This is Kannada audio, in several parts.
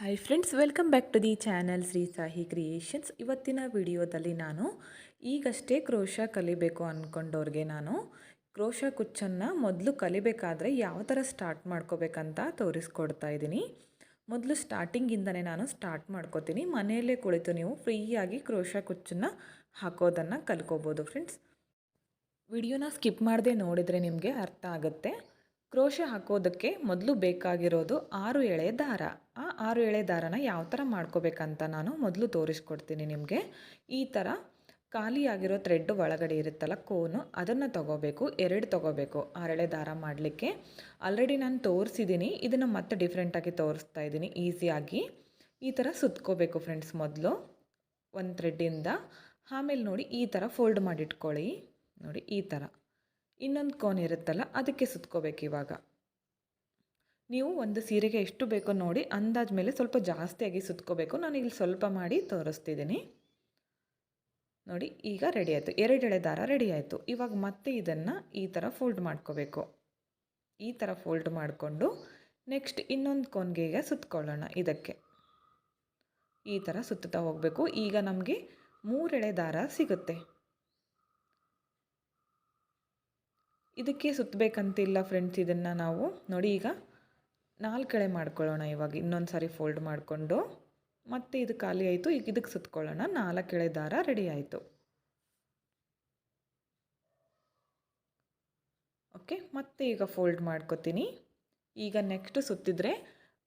Hi friends welcome back to the channel Shri Sahi Creations ಇವತ್ತಿನ ವಿಡಿಯೋದಲ್ಲಿ ನಾನು ಈಗಷ್ಟೇ ಕ್ರೋಶ ಕಲಿಬೇಕು ಅಂದ್ಕೊಂಡವ್ರಿಗೆ ನಾನು. ಕ್ರೋಶ ಕುಚ್ಚನ್ನು ಮೊದಲು ಕಲಿಬೇಕಾದ್ರೆ ಯಾವ ಥರ ಸ್ಟಾರ್ಟ್ ಮಾಡ್ಕೋಬೇಕಂತ ತೋರಿಸ್ಕೊಡ್ತಾ ಇದ್ದೀನಿ. ಮೊದಲು ಸ್ಟಾರ್ಟಿಂಗಿಂದನೇ ನಾನು ಸ್ಟಾರ್ಟ್ ಮಾಡ್ಕೋತೀನಿ. ಮನೆಯಲ್ಲೇ ಕುಳಿತು ನೀವು ಫ್ರೀಯಾಗಿ ಕ್ರೋಶ ಕುಚ್ಚನ್ನು ಹಾಕೋದನ್ನು ಕಲ್ಕೋಬೋದು ಫ್ರೆಂಡ್ಸ್ ವಿಡಿಯೋನ ಸ್ಕಿಪ್ ಮಾಡದೆ ನೋಡಿದರೆ ನಿಮಗೆ ಅರ್ಥ ಆಗುತ್ತೆ. ಕ್ರೋಶ ಹಾಕೋದಕ್ಕೆ ಮೊದಲು ಬೇಕಾಗಿರೋದು ಆರು ಎಳೆ ದಾರ. ಆ ಆರು ಎಳೆ ದಾರನ ಯಾವ ಥರ ಮಾಡ್ಕೋಬೇಕಂತ ನಾನು ಮೊದಲು ತೋರಿಸ್ಕೊಡ್ತೀನಿ ನಿಮಗೆ. ಈ ಥರ ಖಾಲಿಯಾಗಿರೋ ಥ್ರೆಡ್ ಒಳಗಡೆ ಇರುತ್ತಲ್ಲ ಕೋನು ಅದನ್ನು ತಗೋಬೇಕು, ಎರಡು ತಗೋಬೇಕು ಆರೆಳೆ ದಾರ ಮಾಡಲಿಕ್ಕೆ. ಆಲ್ರೆಡಿ ನಾನು ತೋರಿಸಿದ್ದೀನಿ ಇದನ್ನು ಮತ್ತೆ ಡಿಫ್ರೆಂಟಾಗಿ ತೋರಿಸ್ತಾ ಇದ್ದೀನಿ ಈಸಿಯಾಗಿ ಈ ಥರ ಸುತ್ಕೋಬೇಕು ಫ್ರೆಂಡ್ಸ್ ಮೊದಲು, ಒಂದು ಥ್ರೆಡ್ಡಿಂದ ಆಮೇಲೆ ನೋಡಿ ಈ ಥರ ಫೋಲ್ಡ್ ಮಾಡಿಟ್ಕೊಳ್ಳಿ. ನೋಡಿ ಈ ಥರ ಇನ್ನೊಂದು ಕೋನ್ ಇರುತ್ತಲ್ಲ, ಅದಕ್ಕೆ ಸುತ್ಕೋಬೇಕು ಇವಾಗ. ನೀವು ಒಂದು ಸೀರೆಗೆ ಎಷ್ಟು ಬೇಕೋ ನೋಡಿ ಅಂದಾಜ ಮೇಲೆ ಸ್ವಲ್ಪ ಜಾಸ್ತಿಯಾಗಿ ಸುತ್ಕೋಬೇಕು. ನಾನು ಇಲ್ಲಿ ಸ್ವಲ್ಪ ಮಾಡಿ ತೋರಿಸ್ತಿದ್ದೀನಿ. ನೋಡಿ, ಈಗ ರೆಡಿ ಆಯಿತು. ಎಳೆ ದಾರ ರೆಡಿ ಆಯಿತು. ಇವಾಗ ಮತ್ತೆ ಇದನ್ನು ಈ ಥರ ಫೋಲ್ಡ್ ಮಾಡ್ಕೋಬೇಕು. ಈ ಥರ ಫೋಲ್ಡ್ ಮಾಡಿಕೊಂಡು ನೆಕ್ಸ್ಟ್ ಇನ್ನೊಂದು ಕೋನ್ಗೆ ಸುತ್ಕೊಳ್ಳೋಣ ಇದಕ್ಕೆ. ಈ ಥರ ಸುತ್ತುತ್ತಾ ಹೋಗಬೇಕು. ಈಗ ನಮಗೆ ಮೂರೆಳೆ ದಾರ ಸಿಗುತ್ತೆ. ಇದಕ್ಕೆ ಸುತ್ತಬೇಕಂತಿಲ್ಲ ಫ್ರೆಂಡ್ಸ್ ಇದನ್ನು ನಾವು. ನೋಡಿ, ಈಗ ನಾಲ್ಕೆಳೆ ಮಾಡ್ಕೊಳ್ಳೋಣ ಇವಾಗ, ಇನ್ನೊಂದು ಸಾರಿ ಫೋಲ್ಡ್ ಮಾಡಿಕೊಂಡು. ಮತ್ತೆ ಇದು ಖಾಲಿ ಆಯಿತು, ಈಗ ಇದಕ್ಕೆ ಸುತ್ಕೊಳ್ಳೋಣ. ಎಳೆ ದಾರ ರೆಡಿ ಆಯಿತು. ಓಕೆ ಮತ್ತೆ ಈಗ ಫೋಲ್ಡ್ ಮಾಡ್ಕೊತೀನಿ. ಈಗ ನೆಕ್ಸ್ಟ್ ಸುತ್ತಿದ್ರೆ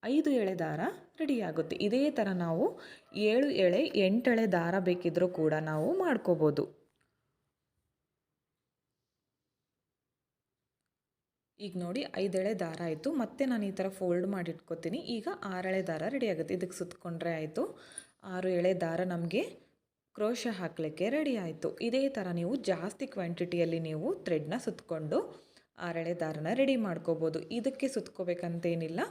ಐದು ಎಳೆ ದಾರ ರೆಡಿ ಆಗುತ್ತೆ. ಇದೇ ಥರ ನಾವು ಏಳು ಎಳೆ ಎಂಟೆಳೆ ದಾರ ಬೇಕಿದ್ದರೂ ಕೂಡ ನಾವು ಮಾಡ್ಕೋಬೋದು. ಈಗ ನೋಡಿ ಐದೆಳೆ ದಾರ ಆಯಿತು. ಮತ್ತೆ ನಾನು ಈ ಥರ ಫೋಲ್ಡ್ ಮಾಡಿ ಇಟ್ಕೋತೀನಿ. ಈಗ ಆರೆಳೆ ದಾರ ರೆಡಿ ಆಗುತ್ತೆ. ಇದಕ್ಕೆ ಸುತ್ತಕೊಂಡ್ರೆ ಆಯಿತು. ಆರು ಎಳೆ ದಾರ ನಮಗೆ ಕ್ರೋಶ ಹಾಕಲಿಕ್ಕೆ ರೆಡಿ ಆಯಿತು. ಇದೇ ಥರ ನೀವು ಜಾಸ್ತಿ ಕ್ವಾಂಟಿಟಿಯಲ್ಲಿ ನೀವು ಥ್ರೆಡ್ನ ಸುತ್ತಕೊಂಡು ಆರೆಳೆ ದಾರನ ರೆಡಿ ಮಾಡ್ಕೋಬೋದು. ಇದಕ್ಕೆ ಸುತ್ಕೋಬೇಕಂತೇನಿಲ್ಲ.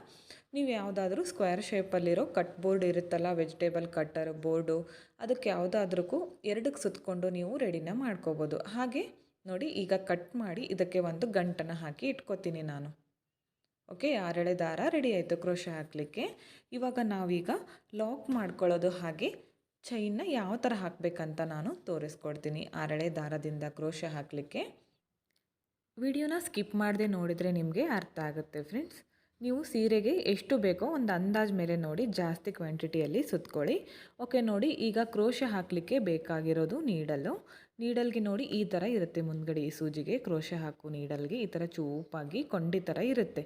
ನೀವು ಯಾವುದಾದ್ರೂ ಸ್ಕ್ವೇರ್ ಶೇಪಲ್ಲಿರೋ ಕಟ್ ಬೋರ್ಡ್ ಇರುತ್ತಲ್ಲ ವೆಜಿಟೇಬಲ್ ಕಟ್ಟರ್ ಬೋರ್ಡು ಅದಕ್ಕೆ ಯಾವುದಾದ್ರೂ ಎರಡಕ್ಕೆ ಸುತ್ತಕೊಂಡು ನೀವು ರೆಡಿನ ಮಾಡ್ಕೋಬೋದು. ಹಾಗೆ ನೋಡಿ, ಈಗ ಕಟ್ ಮಾಡಿ ಇದಕ್ಕೆ ಒಂದು ಗಂಟನ್ನು ಹಾಕಿ ಇಟ್ಕೋತೀನಿ ನಾನು. ಓಕೆ ಆರಳೆ ದಾರ ರೆಡಿ ಆಯಿತು ಕ್ರೋಶ ಹಾಕಲಿಕ್ಕೆ. ಇವಾಗ ನಾವೀಗ ಲಾಕ್ ಮಾಡ್ಕೊಳ್ಳೋದು ಹಾಗೆ ಚೈನ್ನ ಯಾವ ಥರ ಹಾಕಬೇಕಂತ ನಾನು ತೋರಿಸ್ಕೊಡ್ತೀನಿ. ಆರಳೆ ದಾರದಿಂದ ಕ್ರೋಶ ಹಾಕಲಿಕ್ಕೆ. ವಿಡಿಯೋನ ಸ್ಕಿಪ್ ಮಾಡದೆ ನೋಡಿದರೆ ನಿಮಗೆ ಅರ್ಥ ಆಗುತ್ತೆ ಫ್ರೆಂಡ್ಸ್ ನೀವು ಸೀರೆಗೆ ಎಷ್ಟು ಬೇಕೋ ಒಂದು ಅಂದಾಜು ಮೇಲೆ ನೋಡಿ, ಜಾಸ್ತಿ ಕ್ವಾಂಟಿಟಿಯಲ್ಲಿ ಸುತ್ಕೊಳ್ಳಿ. ಓಕೆ, ನೋಡಿ, ಈಗ ಕ್ರೋಶ ಹಾಕಲಿಕ್ಕೆ ಬೇಕಾಗಿರೋದು ನೀಡಲು. ನೀಡಲ್ಗೆ ನೋಡಿ ಈ ಥರ ಇರುತ್ತೆ ಮುಂದ್ಗಡೆ ಈ ಸೂಜಿಗೆ. ಕ್ರೋಶೆ ಹಾಕು ನೀಡಲ್ಗೆ. ಈ ಥರ ಚೂಪಾಗಿ ಕೊಂಡಿ ಥರ ಇರುತ್ತೆ.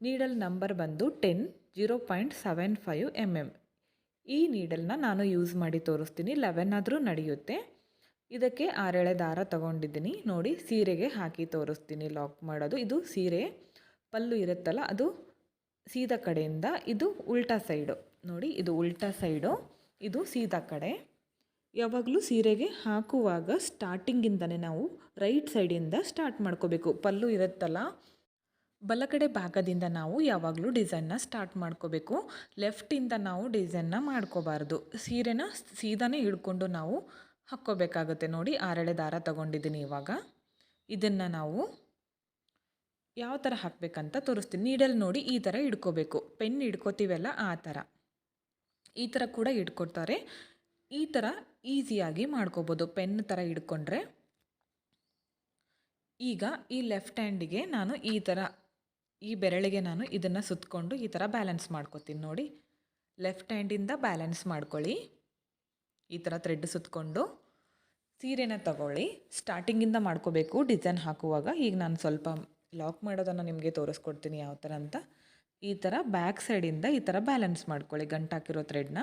ನೀಡಲ್ ನಂಬರ್ ಬಂದು ten, zero point seven five M M. ಈ ನೀಡಲ್ನ ನಾನು ಯೂಸ್ ಮಾಡಿ ತೋರಿಸ್ತೀನಿ. ಲೆವೆನ್ ಆದರೂ ನಡೆಯುತ್ತೆ. ಇದಕ್ಕೆ ಆರೆಳೆ ದಾರ ತಗೊಂಡಿದ್ದೀನಿ. ನೋಡಿ, ಸೀರೆಗೆ ಹಾಕಿ ತೋರಿಸ್ತೀನಿ. ಲಾಕ್ ಮಾಡೋದು. ಇದು ಸೀರೆ ಪಲ್ಲು ಇರುತ್ತಲ್ಲ, ಅದು ಸೀದಾ ಕಡೆಯಿಂದ ಇದು ಉಲ್ಟಾ ಸೈಡು. ನೋಡಿ, ಇದು ಉಲ್ಟಾ ಸೈಡು, ಇದು ಸೀದಾ ಕಡೆ. ಯಾವಾಗಲೂ ಸೀರೆಗೆ ಹಾಕುವಾಗ ಸ್ಟಾರ್ಟಿಂಗಿಂದನೇ ನಾವು ರೈಟ್ ಸೈಡಿಂದ ಸ್ಟಾರ್ಟ್ ಮಾಡ್ಕೋಬೇಕು. ಪಲ್ಲು ಇರುತ್ತಲ್ಲ, ಬಲಗಡೆ ಭಾಗದಿಂದ ನಾವು ಯಾವಾಗಲೂ ಡಿಸೈನ್ನ ಸ್ಟಾರ್ಟ್ ಮಾಡ್ಕೋಬೇಕು. ಲೆಫ್ಟಿಂದ ನಾವು ಡಿಸೈನ್ನ ಮಾಡ್ಕೋಬಾರ್ದು. ಸೀರೆನ ಸೀದಾನೇ ಹಿಡ್ಕೊಂಡು ನಾವು ಹಾಕ್ಕೋಬೇಕಾಗುತ್ತೆ ನೋಡಿ, ಆರಳೆ ದಾರ ತಗೊಂಡಿದ್ದೀನಿ ಇವಾಗ. ಇದನ್ನು ನಾವು ಯಾವ ಥರ ಹಾಕಬೇಕಂತ ತೋರಿಸ್ತೀನಿ. ನೀಡಲ್ ನೋಡಿ ಈ ಥರ ಹಿಡ್ಕೋಬೇಕು. ಪೆನ್ ಹಿಡ್ಕೋತೀವಲ್ಲ ಆ ಥರ ಈ ಥರ ಕೂಡ ಹಿಡ್ಕೊಡ್ತಾರೆ. ಈ ಥರ ಈಸಿಯಾಗಿ ಮಾಡ್ಕೋಬೋದು. ಪೆನ್ ಥರ ಹಿಡ್ಕೊಂಡ್ರೆ. ಈಗ ಈ ಲೆಫ್ಟ್ ಹ್ಯಾಂಡಿಗೆ ನಾನು ಈ ಥರ ಈ ಬೆರಳಿಗೆ ನಾನು ಇದನ್ನು ಸುತ್ತಕೊಂಡು ಈ ಥರ ಬ್ಯಾಲೆನ್ಸ್ ಮಾಡ್ಕೋತೀನಿ ನೋಡಿ. ಲೆಫ್ಟ್ ಹ್ಯಾಂಡಿಂದ ಬ್ಯಾಲೆನ್ಸ್ ಮಾಡ್ಕೊಳ್ಳಿ. ಈ ಥರ ಥ್ರೆಡ್ ಸುತ್ತಕೊಂಡು ಸೀರೆನ ತಗೊಳ್ಳಿ. ಸ್ಟಾರ್ಟಿಂಗಿಂದ ಮಾಡ್ಕೋಬೇಕು. ಡಿಸೈನ್ ಹಾಕುವಾಗ ಈಗ ನಾನು ಸ್ವಲ್ಪ ಲಾಕ್ ಮಾಡೋದನ್ನು ನಿಮಗೆ ತೋರಿಸ್ಕೊಡ್ತೀನಿ ಯಾವ ಥರ ಅಂತ. ಈ ಥರ ಬ್ಯಾಕ್ ಸೈಡಿಂದ ಈ ಥರ ಬ್ಯಾಲೆನ್ಸ್ ಮಾಡ್ಕೊಳ್ಳಿ ಗಂಟಾಕಿರೋ ಥ್ರೆಡ್ನ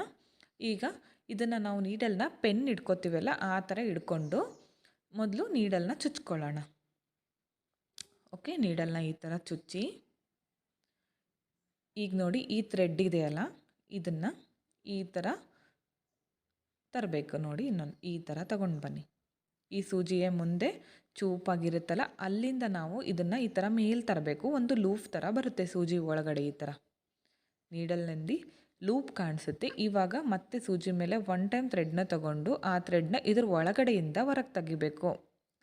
ಈಗ ಇದನ್ನು ನಾವು ನೀಡಲ್ನ ಪೆನ್ ಇಟ್ಕೋತೀವಲ್ಲ, ಆ ಥರ ಹಿಡ್ಕೊಂಡು ಮೊದಲು ನೀಡಲ್ನ ಚುಚ್ಕೊಳ್ಳೋಣ. ಓಕೆ ನೀಡಲ್ನ ಈ ಥರ ಚುಚ್ಚಿ. ಈಗ ನೋಡಿ ಈ ಥ್ರೆಡ್ ಇದೆಯಲ್ಲ ಇದನ್ನು ಈ ಥರ ತರಬೇಕು ನೋಡಿ ಇನ್ನೊಂದು, ಈ ಥರ ತಗೊಂಡು ಬನ್ನಿ. ಈ ಸೂಜಿಯ ಮುಂದೆ ಚೂಪಾಗಿರುತ್ತಲ್ಲ, ಅಲ್ಲಿಂದ ನಾವು ಇದನ್ನು ಈ ಥರ ಮೇಲೆ ತರಬೇಕು, ಒಂದು ಲೂಫ್ ಥರ ಬರುತ್ತೆ ಸೂಜಿ ಒಳಗಡೆ ಈ ಥರ ನೀಡಲ್ನಲ್ಲಿ ಲೂಪ್ ಕಾಣಿಸುತ್ತೆ. ಇವಾಗ ಮತ್ತೆ ಸೂಜಿ ಮೇಲೆ ಒನ್ ಟೈಮ್ ಥ್ರೆಡ್ನ ತಗೊಂಡು ಆ ಥ್ರೆಡ್ನ ಇದ್ರ ಒಳಗಡೆಯಿಂದ ಹೊರಗೆ ತೆಗಿಬೇಕು.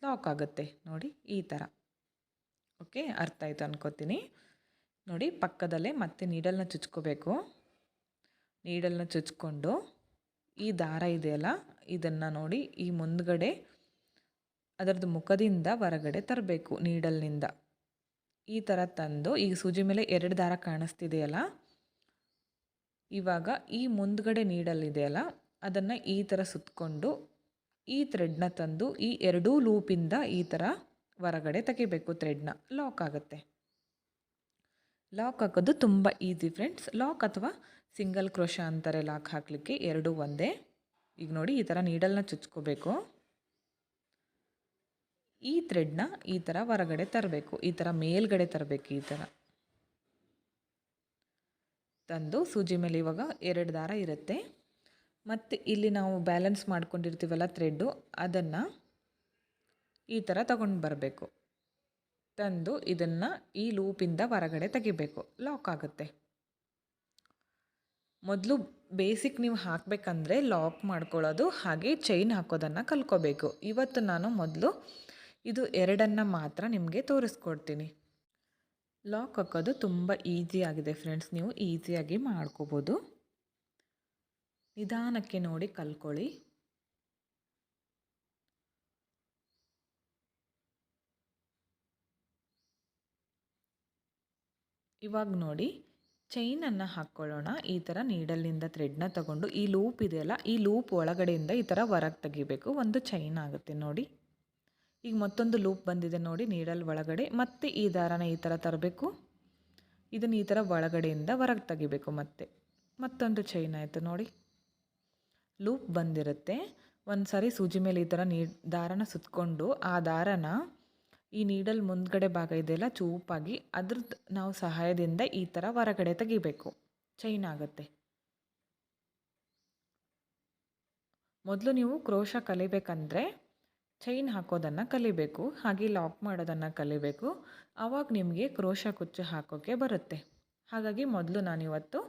ಲಾಕ್ ಆಗುತ್ತೆ. ನೋಡಿ, ಈ ಥರ ಓಕೆ ಅರ್ಥ ಆಯಿತು ಅನ್ಕೋತೀನಿ. ನೋಡಿ, ಪಕ್ಕದಲ್ಲೇ ಮತ್ತೆ ನೀಡಲ್ನ ಚುಚ್ಕೋಬೇಕು. ನೀಡಲ್ನ ಚುಚ್ಕೊಂಡು ಈ ದಾರ ಇದೆಯಲ್ಲ ಇದನ್ನು ನೋಡಿ ಈ ಮುಂದ್ಗಡೆ ಅದರದ್ದು ಮುಖದಿಂದ ಹೊರಗಡೆ ತರಬೇಕು ನೀಡಲ್ನಿಂದ ಈ ಥರ ತಂದು, ಈಗ ಸೂಜಿ ಮೇಲೆ ಎರಡು ದಾರ ಕಾಣಿಸ್ತಿದೆಯಲ್ಲ ಇವಾಗ ಈ ಮುಂದ್ಗಡೆ ನೀಡಲ್ಲಿದೆಯಲ್ಲ ಅದನ್ನು ಈ ಥರ ಸುತ್ತಕೊಂಡು ಈ ಥ್ರೆಡ್ನ ತಂದು ಈ ಎರಡೂ ಲೂಪಿಂದ ಈ ಥರ ಹೊರಗಡೆ ತೆಗಿಬೇಕು ಥ್ರೆಡ್ನ ಲಾಕ್ ಆಗುತ್ತೆ. ಲಾಕ್ ಹಾಕೋದು ತುಂಬ ಈಸಿ ಫ್ರೆಂಡ್ಸ್ ಲಾಕ್ ಅಥವಾ ಸಿಂಗಲ್ ಕ್ರೋಶ ಅಂತಾರೆ ಲಾಕ್ ಹಾಕಲಿಕ್ಕೆ ಎರಡೂ ಒಂದೇ. ಈಗ ನೋಡಿ ಈ ಥರ ನೀಡಲ್ನ ಚುಚ್ಕೋಬೇಕು. ಈ ಥ್ರೆಡ್ನ ಈ ಥರ ಹೊರಗಡೆ ತರಬೇಕು, ಈ ಥರ ಮೇಲ್ಗಡೆ ತರಬೇಕು ಈ ಥರ ತಂದು ಸೂಜಿ ಮೇಲೆ ಇವಾಗ ಎರಡು ದಾರ ಇರುತ್ತೆ. ಮತ್ತು ಇಲ್ಲಿ ನಾವು ಬ್ಯಾಲೆನ್ಸ್ ಮಾಡ್ಕೊಂಡಿರ್ತೀವಲ್ಲ ಥ್ರೆಡ್ಡು, ಅದನ್ನು ಈ ಥರ ತಗೊಂಡು ಬರಬೇಕು. ತಂದು ಇದನ್ನು ಈ ಲೂಪಿಂದ ಹೊರಗಡೆ ತೆಗಿಬೇಕು. ಲಾಕ್ ಆಗುತ್ತೆ. ಮೊದಲು ಬೇಸಿಕ್ ನೀವು ಹಾಕಬೇಕಂದ್ರೆ ಲಾಕ್ ಮಾಡ್ಕೊಳ್ಳೋದು, ಹಾಗೆ ಚೈನ್ ಹಾಕೋದನ್ನು ಕಲ್ಕೋಬೇಕು ಇವತ್ತು ನಾನು ಮೊದಲು ಇದು ಎರಡನ್ನು ಮಾತ್ರ ನಿಮಗೆ ತೋರಿಸ್ಕೊಡ್ತೀನಿ. ಲಾಕ್ ಹಾಕೋದು ತುಂಬ ಈಸಿ ಆಗಿದೆ ಫ್ರೆಂಡ್ಸ್ ನೀವು ಈಸಿಯಾಗಿ ಮಾಡ್ಕೋಬೋದು. ನಿಧಾನಕ್ಕೆ ನೋಡಿ ಕಲ್ಕೊಳ್ಳಿ ಇವಾಗ ನೋಡಿ ಚೈನನ್ನು ಹಾಕ್ಕೊಳ್ಳೋಣ. ಈ ಥರ ನೀಡಲ್ಲಿಂದ ಥ್ರೆಡ್ನ ತಗೊಂಡು ಈ ಲೂಪ್ ಇದೆಯಲ್ಲ, ಈ ಲೂಪ್ ಒಳಗಡೆಯಿಂದ ಈ ಥರ ಹೊರಗೆ ತೆಗಿಬೇಕು. ಒಂದು ಚೈನ್ ಆಗುತ್ತೆ ನೋಡಿ. ಈಗ ಮತ್ತೊಂದು ಲೂಪ್ ಬಂದಿದೆ ನೋಡಿ ನೀಡಲ್ ಒಳಗಡೆ. ಮತ್ತೆ ಈ ದಾರನ ಈ ಥರ ತರಬೇಕು. ಇದನ್ನು ಈ ಥರ ಒಳಗಡೆಯಿಂದ ಹೊರಗೆ ತೆಗಿಬೇಕು ಮತ್ತೆ. ಮತ್ತೊಂದು ಚೈನ್ ಆಯಿತು ನೋಡಿ. ಲೂಪ್ ಬಂದಿರುತ್ತೆ. ಒಂದು ಸಾರಿ ಸೂಜಿ ಮೇಲೆ ಈ ಥರ ನೀ, ದಾರನ ಸುತ್ತಕೊಂಡು ಆ ದಾರನ ಈ ನೀಡಲ್ ಮುಂದ್ಗಡೆ ಭಾಗ ಇದೆಯಲ್ಲ ಚೂಪಾಗಿ ಅದ್ರದ್ದು ನಾವು ಸಹಾಯದಿಂದ ಈ ಥರ ಹೊರಗಡೆ ತೆಗಿಬೇಕು. ಚೈನ್ ಆಗುತ್ತೆ. ಮೊದಲು ನೀವು ಕ್ರೋಶ ಕಲಿಬೇಕಂದ್ರೆ ಚೈನ್ ಹಾಕೋದನ್ನು ಕಲಿಬೇಕು, ಹಾಗೆ ಲಾಕ್ ಮಾಡೋದನ್ನು ಕಲಿಬೇಕು. ಆವಾಗ ನಿಮಗೆ ಕ್ರೋಶ ಕುಚ್ಚು ಹಾಕೋಕ್ಕೆ ಬರುತ್ತೆ. ಹಾಗಾಗಿ ಮೊದಲು ನಾನಿವತ್ತು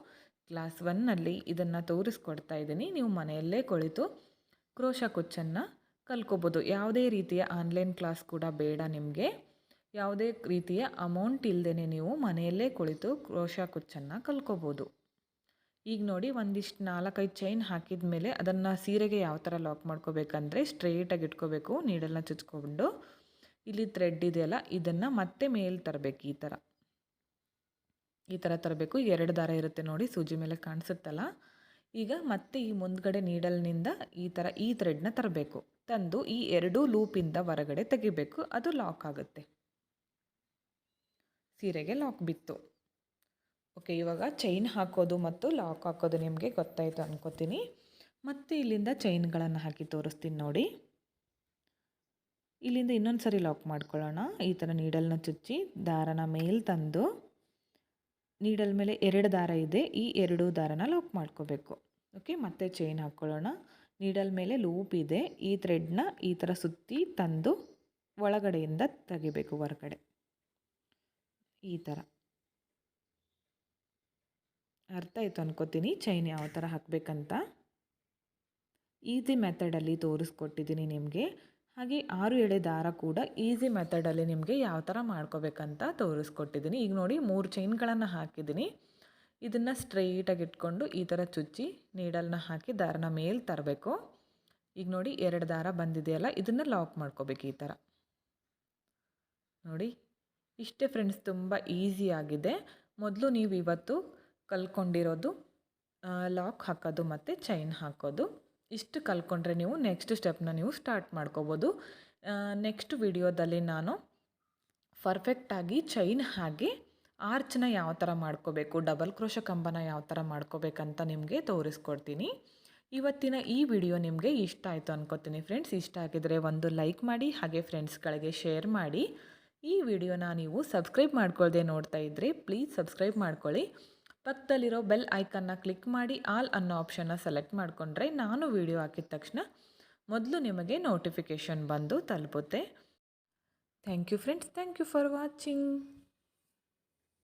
ಕ್ಲಾಸ್ ಒನ್ನಲ್ಲಿ ಇದನ್ನು ತೋರಿಸ್ಕೊಡ್ತಾ ಇದ್ದೀನಿ. ನೀವು ಮನೆಯಲ್ಲೇ ಕುಳಿತು ಕ್ರೋಶ ಕುಚ್ಚನ್ನು ಕಲ್ಕೋಬೋದು. ಯಾವುದೇ ರೀತಿಯ ಆನ್ಲೈನ್ ಕ್ಲಾಸ್ ಕೂಡ ಬೇಡ ನಿಮಗೆ. ಯಾವುದೇ ರೀತಿಯ ಅಮೌಂಟ್ ಇಲ್ಲದೇ ನೀವು ಮನೆಯಲ್ಲೇ ಕುಳಿತು ಕ್ರೋಶ ಕುಚ್ಚನ್ನು ಕಲ್ಕೋಬೋದು. ಈಗ ನೋಡಿ ಒಂದಿಷ್ಟು ನಾಲ್ಕೈದು ಚೈನ್ ಹಾಕಿದ ಮೇಲೆ ಅದನ್ನು ಸೀರೆಗೆ ಯಾವ ಥರ ಲಾಕ್ ಮಾಡ್ಕೋಬೇಕಂದ್ರೆ ಸ್ಟ್ರೇಟಾಗಿ ಇಟ್ಕೋಬೇಕು ನೀಡಲ್ನ ಚುಚ್ಕೊಂಡು. ಇಲ್ಲಿ ಥ್ರೆಡ್ ಇದೆಯಲ್ಲ, ಇದನ್ನು ಮತ್ತೆ ಮೇಲೆ ತರಬೇಕು ಈ ಥರ ಈ ಥರ ತರಬೇಕು ಎರಡು ದಾರ ಇರುತ್ತೆ ನೋಡಿ, ಸೂಜಿ ಮೇಲೆ ಕಾಣಿಸುತ್ತಲ್ಲ. ಈಗ ಮತ್ತೆ ಈ ಮುಂದ್ಗಡೆ ನೀಡಲ್ನಿಂದ ಈ ಥರ ಈ ಥ್ರೆಡ್ನ ತರಬೇಕು. ತಂದು ಈ ಎರಡೂ ಲೂಪಿಂದ ಹೊರಗಡೆ ತೆಗಿಬೇಕು, ಅದು ಲಾಕ್ ಆಗುತ್ತೆ. ಸೀರೆಗೆ ಲಾಕ್ ಬಿತ್ತು. ಓಕೆ ಇವಾಗ ಚೈನ್ ಹಾಕೋದು ಮತ್ತು ಲಾಕ್ ಹಾಕೋದು ನಿಮಗೆ ಗೊತ್ತಾಯಿತು ಅನ್ಕೋತೀನಿ. ಮತ್ತು ಇಲ್ಲಿಂದ ಚೈನ್ಗಳನ್ನು ಹಾಕಿ ತೋರಿಸ್ತೀನಿ ನೋಡಿ. ಇಲ್ಲಿಂದ ಇನ್ನೊಂದು ಸರಿ ಲಾಕ್ ಮಾಡ್ಕೊಳ್ಳೋಣ. ಈ ಥರ ನೀಡಲ್ನ ಚುಚ್ಚಿ ದಾರನ ಮೇಲೆ ತಂದು ನೀಡಲ್ ಮೇಲೆ ಎರಡು ದಾರ ಇದೆ. ಈ ಎರಡು ದಾರನ ಲಾಕ್ ಮಾಡ್ಕೋಬೇಕು. ಓಕೆ ಮತ್ತೆ ಚೈನ್ ಹಾಕ್ಕೊಳ್ಳೋಣ ನೀಡಲ್ ಮೇಲೆ ಲೂಪ್ ಇದೆ. ಈ ಥ್ರೆಡ್ನ ಈ ಥರ ಸುತ್ತಿ ತಂದು ಒಳಗಡೆಯಿಂದ ತೆಗಿಬೇಕು ಹೊರಗಡೆ. ಈ ಥರ ಅರ್ಥ ಆಯಿತು ಅನ್ಕೋತೀನಿ. ಚೈನ್ ಯಾವ ಥರ ಹಾಕಬೇಕಂತ. ಈಸಿ ಮೆಥಡಲ್ಲಿ ತೋರಿಸ್ಕೊಟ್ಟಿದ್ದೀನಿ ನಿಮಗೆ. ಹಾಗೆ ಆರು ಎಳೆ ದಾರ ಕೂಡ ಈಸಿ ಮೆಥಡಲ್ಲಿ ನಿಮಗೆ ಯಾವ ಥರ ಮಾಡ್ಕೋಬೇಕಂತ ತೋರಿಸ್ಕೊಟ್ಟಿದ್ದೀನಿ. ಈಗ ನೋಡಿ ಮೂರು ಚೈನ್ಗಳನ್ನು ಹಾಕಿದ್ದೀನಿ. ಇದನ್ನು ಸ್ಟ್ರೈಟಾಗಿ ಇಟ್ಕೊಂಡು ಈ ಥರ ಚುಚ್ಚಿ ನೀಡಲ್ನ ಹಾಕಿ ದಾರನ ಮೇಲೆ ತರಬೇಕು. ಈಗ ನೋಡಿ ಎರಡು ದಾರ ಬಂದಿದೆಯಲ್ಲ, ಇದನ್ನು ಲಾಕ್ ಮಾಡ್ಕೋಬೇಕು ಈ ಥರ ನೋಡಿ, ಇಷ್ಟೇ ಫ್ರೆಂಡ್ಸ್ ತುಂಬ ಆಗಿದೆ. ಮೊದಲು ನೀವು ಇವತ್ತು ಕಲ್ಕೊಂಡಿರೋದು ಲಾಕ್ ಹಾಕೋದು ಮತ್ತು ಚೈನ್ ಹಾಕೋದು. ಇಷ್ಟು ಕಲ್ಕೊಂಡ್ರೆ ನೀವು ನೆಕ್ಸ್ಟ್ ಸ್ಟೆಪ್ನ ನೀವು ಸ್ಟಾರ್ಟ್ ಮಾಡ್ಕೋಬೋದು. ನೆಕ್ಸ್ಟ್ ವಿಡಿಯೋದಲ್ಲಿ ನಾನು ಪರ್ಫೆಕ್ಟಾಗಿ ಚೈನ್ ಹಾಗೆ ಆರ್ಚ್ನ ಯಾವ ಥರ ಮಾಡ್ಕೋಬೇಕು ಡಬಲ್ ಕ್ರೋಶ ಕಂಬನ ಯಾವ ಥರ ಮಾಡ್ಕೋಬೇಕಂತ ನಿಮಗೆ ತೋರಿಸ್ಕೊಡ್ತೀನಿ. ಇವತ್ತಿನ ಈ ವಿಡಿಯೋ ನಿಮಗೆ ಇಷ್ಟ ಆಯಿತು ಅನ್ಕೋತೀನಿ ಫ್ರೆಂಡ್ಸ್ ಇಷ್ಟ ಆಗಿದರೆ ಒಂದು ಲೈಕ್ ಮಾಡಿ, ಹಾಗೆ ಫ್ರೆಂಡ್ಸ್ಗಳಿಗೆ ಶೇರ್ ಮಾಡಿ. ಈ ವಿಡಿಯೋನ ನೀವು ಸಬ್ಸ್ಕ್ರೈಬ್ ಮಾಡ್ಕೊಳ್ಳದೆ ನೋಡ್ತಾ ಇದ್ದರೆ ಪ್ಲೀಸ್ ಸಬ್ಸ್ಕ್ರೈಬ್ ಮಾಡ್ಕೊಳ್ಳಿ. ಪಕ್ಕದಲ್ಲಿರೋ ಬೆಲ್ ಐಕನ್ನ ಕ್ಲಿಕ್ ಮಾಡಿ ಆಲ್ ಅನ್ನೋ ಆಪ್ಷನ್ನ ಸೆಲೆಕ್ಟ್ ಮಾಡಿಕೊಂಡ್ರೆ ನಾನು ವಿಡಿಯೋ ಹಾಕಿದ ತಕ್ಷಣ ಮೊದಲು ನಿಮಗೆ ನೋಟಿಫಿಕೇಷನ್ ಬಂದು ತಲುಪುತ್ತೆ. Thank you friends. Thank you for watching.